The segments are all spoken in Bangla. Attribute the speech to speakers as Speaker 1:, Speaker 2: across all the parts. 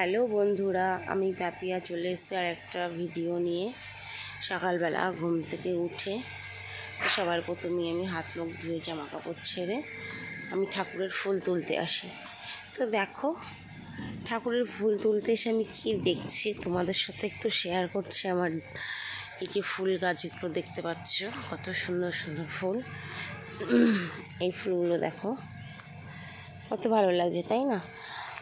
Speaker 1: হ্যালো বন্ধুরা, আমি পাপিয়া চলে এসেছি আর একটা ভিডিও নিয়ে। সকালবেলা ঘুম থেকে উঠে সবার প্রথমেই আমি হাত মুখ ধুয়ে জামা কাপড় ছেড়ে আমি ঠাকুরের ফুল তুলতে আসি। তো দেখো, ঠাকুরের ফুল তুলতে এসে আমি কী দেখছি তোমাদের সাথে একটু শেয়ার করছি আমার। এই ফুল গাছগুলো দেখতে পাচ্ছ, কত সুন্দর সুন্দর ফুল। এই ফুলগুলো দেখো, কত ভালো লাগছে, তাই না?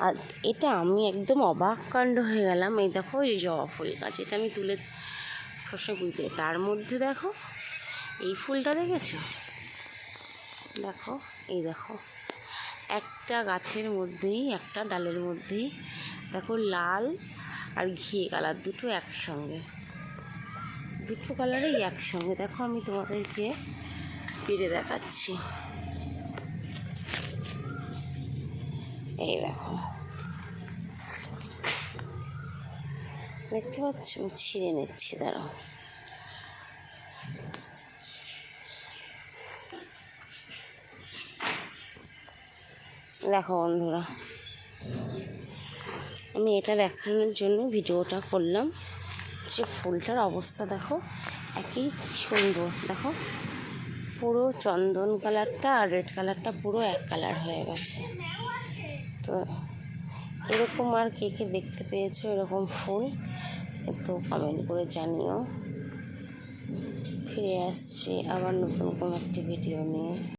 Speaker 1: আর এটা আমি একদম অবাক কাণ্ড হয়ে গেলাম। এই দেখো, এই জবা ফুল গাছ, এটা আমি তুলে সবসময় বুঝতে তার মধ্যে দেখো, এই ফুলটা দেখেছ? দেখো, এই দেখো, একটা গাছের মধ্যেই, একটা ডালের মধ্যেই, দেখো লাল আর ঘিয়ে কালার, দুটো একসঙ্গে। দুটো কালারেই একসঙ্গে। দেখো, আমি তোমাদেরকে ফিরে দেখাচ্ছি। এই দেখো। দেখতে পাচ্ছ, আমি ছিঁড়ে নিচ্ছি, দাঁড়াও। দেখো বন্ধুরা, আমি এটা দেখানোর জন্য ভিডিওটা করলাম। যে ফুলটার অবস্থা দেখো, একই সুন্দর। দেখো, পুরো চন্দন কালারটা আর রেড কালারটা পুরো এক কালার হয়ে গেছে। তো এরকম আর কে কে দেখতে পেয়েছ এরকম ফুল, একটু কমেন্ট করে জানিও। ফিরে আসছি আবার নতুন কোনো একটি ভিডিও নিয়ে।